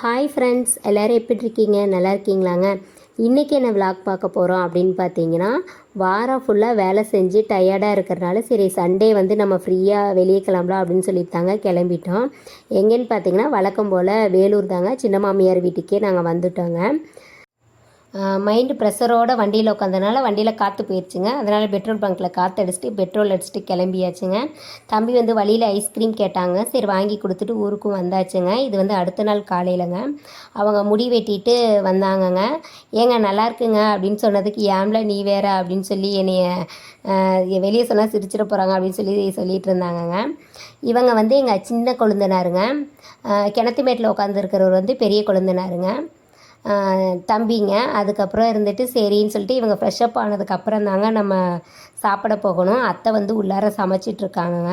Hi friends எல்லோரும் எப்படி இருக்கீங்க நல்லா இருக்கீங்களாங்க இன்றைக்கி என்ன விளாக் பார்க்க போகிறோம் அப்படின்னு பார்த்தீங்கன்னா வாரம் ஃபுல்லாக வேலை செஞ்சு டயர்டாக இருக்கிறனால சரி சண்டே வந்து நம்ம ஃப்ரீயாக வெளியே கிளம்பலாம் அப்படின்னு சொல்லிட்டாங்க கிளம்பிட்டோம். எங்கேன்னு பார்த்தீங்கன்னா வழக்கம் போல் வேலூர் தாங்க. சின்ன மாமியார் வீட்டுக்கே நாங்கள் வந்துட்டோங்க. மைண்டு ப்ரெஷரோட வண்டியில் உட்காந்தனால வண்டியில் காற்று போயிடுச்சுங்க அதனால் பெட்ரோல் பங்க்கில் காற்று அடிச்சுட்டு பெட்ரோல் அடிச்சுட்டு கிளம்பியாச்சுங்க. தம்பி வந்து வழியில் ஐஸ்கிரீம் கேட்டாங்க. சரி வாங்கி கொடுத்துட்டு ஊருக்கும் வந்தாச்சுங்க. இது வந்து அடுத்த நாள் காலையிலங்க. அவங்க முடி வெட்டிட்டு வந்தாங்கங்க. ஏங்க நல்லா இருக்குங்க அப்படின்னு சொன்னதுக்கு ஏம்ல நீ வேற அப்படின்னு சொல்லி என்னைய வெளியே சொன்னால் சிரிச்சிட போகிறாங்க அப்படின்னு சொல்லி சொல்லிட்டு இருந்தாங்கங்க. இவங்க வந்து எங்கள் சின்ன கொழுந்தனாருங்க. கிணத்துமேட்டில் உட்காந்துருக்கிறவர் வந்து பெரிய கொழுந்தனாருங்க. தம்பிங்க. அதுக்கப்புறம் இருந்துட்டு சரின்னு சொல்லிட்டு இவங்க ஃப்ரெஷ்அப் ஆனதுக்கப்புறம் தாங்க நம்ம சாப்பிட போகணும். அத்தை வந்து உள்ளார சமைச்சிட்ருக்காங்க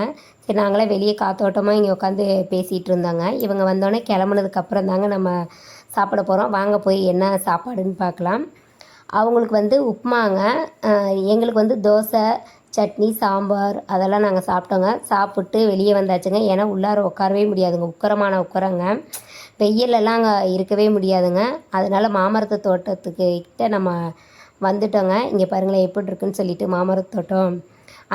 சரி நாங்களே வெளியே காத்தோட்டமாக இங்கே உட்காந்து பேசிகிட்டு இருந்தாங்க. இவங்க வந்தோடனே கிளம்புனதுக்கப்புறம் தாங்க நம்ம சாப்பிட போகிறோம் வாங்க போய் என்ன சாப்பாடுன்னு பார்க்கலாம். அவங்களுக்கு வந்து உப்புமாங்க. எங்களுக்கு வந்து தோசை சட்னி சாம்பார் அதெல்லாம் நாங்கள் சாப்பிட்டோங்க. சாப்பிட்டு வெளியே வந்தாச்சுங்க. ஏன்னா உள்ளார உட்காரவே முடியாதுங்க. உக்கரமான உட்காரங்க வெயிலெல்லாம் அங்கே இருக்கவே முடியாதுங்க. அதனால் மாமரத்து தோட்டத்துக்கு கிட்ட நம்ம வந்துட்டோங்க. இங்கே பாருங்களேன் எப்படி இருக்குன்னு சொல்லிட்டு மாமரத்து தோட்டம்.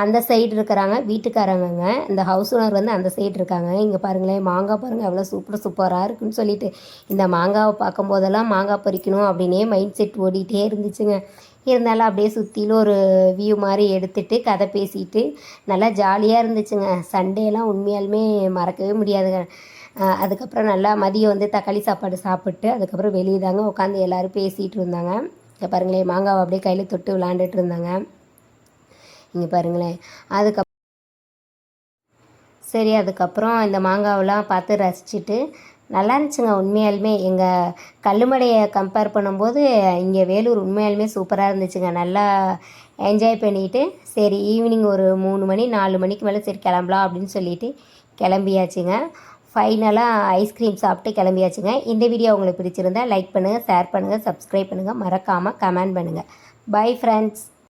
அந்த சைடு இருக்கிறாங்க வீட்டுக்காரங்கங்க. இந்த ஹவுஸ் ஓனர் வந்து அந்த சைடு இருக்காங்க. இங்கே பாருங்களேன் மாங்காய் பாருங்கள் எவ்வளோ சூப்பர் சூப்பராக இருக்குன்னு சொல்லிட்டு இந்த மாங்காவை பார்க்கும்போதெல்லாம் மாங்காய் பறிக்கணும் அப்படின்னே மைண்ட் செட் ஓடிட்டே இருந்துச்சுங்க. இருந்தாலும் அப்படியே சுற்றிலும் ஒரு வியூ மாதிரி எடுத்துகிட்டு கதை பேசிட்டு நல்லா ஜாலியாக இருந்துச்சுங்க. சண்டேலாம் உண்மையாலுமே மறக்கவே முடியாதுங்க. அதுக்கப்புறம் நல்லா மதியம் வந்து தக்காளி சாப்பாடு சாப்பிட்டு அதுக்கப்புறம் வெளியே தாங்க உட்காந்து எல்லோரும் பேசிகிட்டு இருந்தாங்க. இங்கே பாருங்களேன் மாங்காவை அப்படியே கையில் தொட்டு விளாண்டுட்டு இருந்தாங்க. இங்கே பாருங்களேன். அதுக்கப்புறம் சரி அதுக்கப்புறம் இந்த மாங்காவெலாம் பார்த்து ரசிச்சுட்டு நல்லா இருந்துச்சுங்க உண்மையாலுமே. எங்கள் கல்லுமடையை கம்பேர் பண்ணும்போது இங்கே வேலூர் உண்மையாலுமே சூப்பராக இருந்துச்சுங்க. நல்லா என்ஜாய் பண்ணிட்டு சரி ஈவினிங் ஒரு மூணு மணி நாலு மணிக்கு மேலே சரி கிளம்பலாம் அப்படின்னு சொல்லிட்டு கிளம்பியாச்சுங்க. ஃபைனலாக ஐஸ்கிரீம் சாப்பிட்டு கிளம்பியாச்சுங்க. இந்த வீடியோ உங்களுக்கு பிடிச்சிருந்தா லைக் பண்ணுங்கள் ஷேர் பண்ணுங்கள் சப்ஸ்கிரைப் பண்ணுங்கள் மறக்காமல் கமெண்ட் பண்ணுங்கள் பை ஃப்ரெண்ட்ஸ்